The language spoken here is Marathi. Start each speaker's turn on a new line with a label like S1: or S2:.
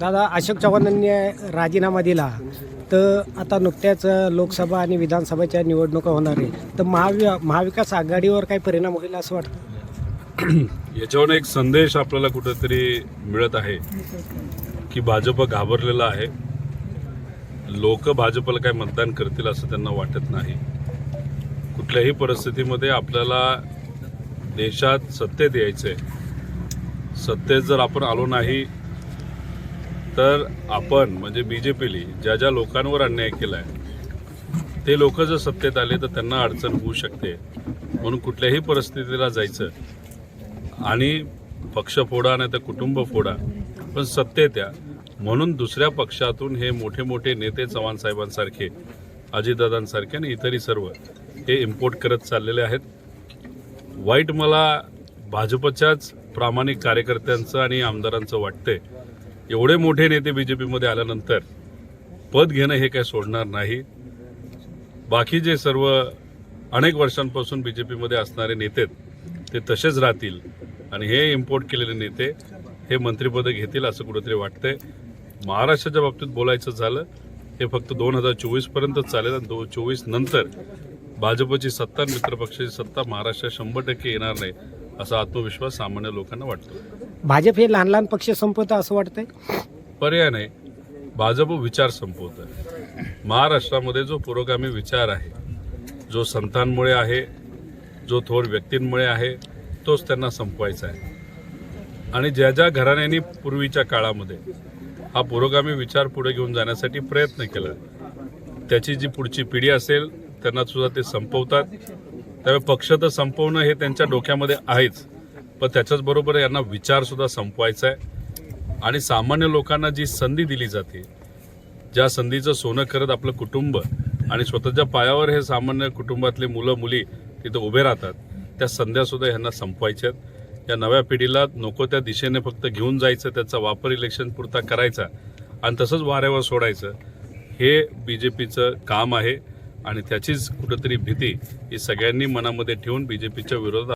S1: दादा अशोक चव्हाणांनी राजीनामा दिला तर आता नुकत्याच लोकसभा आणि विधानसभेच्या निवडणुका होणार आहे तर महावि महाविकास आघाडीवर काही परिणाम होईल असं वाटतं?
S2: याच्यावर एक संदेश आपल्याला कुठेतरी मिळत आहे की भाजप घाबरलेला आहे. लोक भाजपला काय मतदान करतील असं त्यांना वाटत नाही. कुठल्याही परिस्थितीमध्ये आपल्याला देशात सत्तेत आहे सत्तेत जर आपण आलो नाही तर आपण म्हणजे बी जे पीली ज्या ज्या लोकांवर अन्याय केला आहे ते लोक जर सत्तेत आले तर त्यांना अडचण होऊ शकते. म्हणून कुठल्याही परिस्थितीला जायचं. आणि पक्ष फोडा नाही तर कुटुंब फोडा पण सत्तेत या म्हणून दुसऱ्या पक्षातून हे मोठे मोठे नेते चव्हाण साहेबांसारखे अजितदादांसारखे आणि इतरही सर्व हे इम्पोर्ट करत चाललेले आहेत. वाईट मला भाजपच्याच प्रामाणिक कार्यकर्त्यांचं आणि आमदारांचं वाटतंय. एवढे मोठे नेते बी जे पीमध्ये आल्यानंतर पद घेणं हे काय सोडणार नाही. बाकी जे सर्व अनेक वर्षांपासून बी जे पीमध्ये असणारे नेते ते तसेच राहतील आणि हे इम्पोर्ट केलेले नेते हे मंत्रिपद घेतील असं कुठेतरी वाटतंय. महाराष्ट्राच्या बाबतीत बोलायचं झालं हे फक्त दोन हजार चोवीसपर्यंतच चालेल आणि दो चोवीस नंतर भाजपची सत्ता मित्रपक्षाची सत्ता महाराष्ट्रात शंभर टक्के येणार नाही. असा आत्मविश्वास सामान्य लोकांना वाटतो.
S1: भाजप हे लहान लहान पक्ष संपवतं असं वाटतंय?
S2: पर्याय नाही. भाजप विचार संपवत आहे महाराष्ट्रामध्ये जो पुरोगामी विचार आहे जो संतांमुळे आहे जो थोर व्यक्तींमुळे आहे तोच त्यांना संपवायचा आहे. आणि ज्या ज्या घराण्यांनी पूर्वीच्या काळामध्ये हा पुरोगामी विचार पुढे घेऊन जाण्यासाठी प्रयत्न केला त्याची जी पुढची पिढी असेल त्यांना सुद्धा ते संपवतात. त्यामुळे पक्ष तर संपवणं हे त्यांच्या डोक्यामध्ये आहेच. पण त्याच्याचबरोबर यांना विचारसुद्धा संपवायचा आहे. आणि सामान्य लोकांना जी संधी दिली जाते ज्या संधीचं सोनं करत आपलं कुटुंब आणि स्वतःच्या पायावर हे सामान्य कुटुंबातले मुलं मुली तिथं उभे राहतात त्या संध्यासुद्धा ह्यांना संपवायच्यात या नव्या पिढीला नको त्या दिशेने फक्त घेऊन जायचं त्याचा वापर इलेक्शन पुरता करायचा आणि तसंच वाऱ्यावर सोडायचं हे बी जे पीचं काम आहे. आणि त्याचीच कुठंतरी भीती ही सगळ्यांनी मनामध्ये ठेवून बी जे पीच्या विरोधात